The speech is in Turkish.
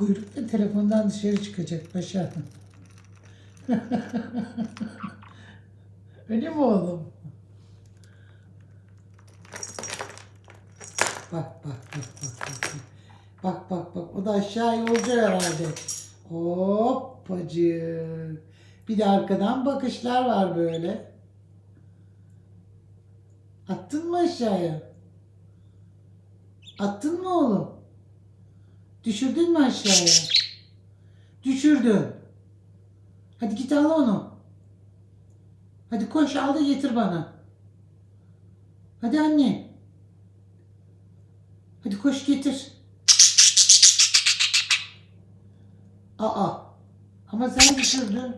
Kuyruk da telefondan dışarı çıkacak paşa. Öyle mi oğlum? Bak bak bak bak bak. Bak bak bak. O da aşağı yolcu herhalde. Hoppacık. Bir de arkadan bakışlar var böyle. Attın mı aşağıya? Attın mı oğlum? Düşürdün mü aşağıya? Düşürdün. Hadi git al onu. Hadi koş al da getir bana. Hadi anne. Hadi koş getir. Aa. Ama sen düşürdün.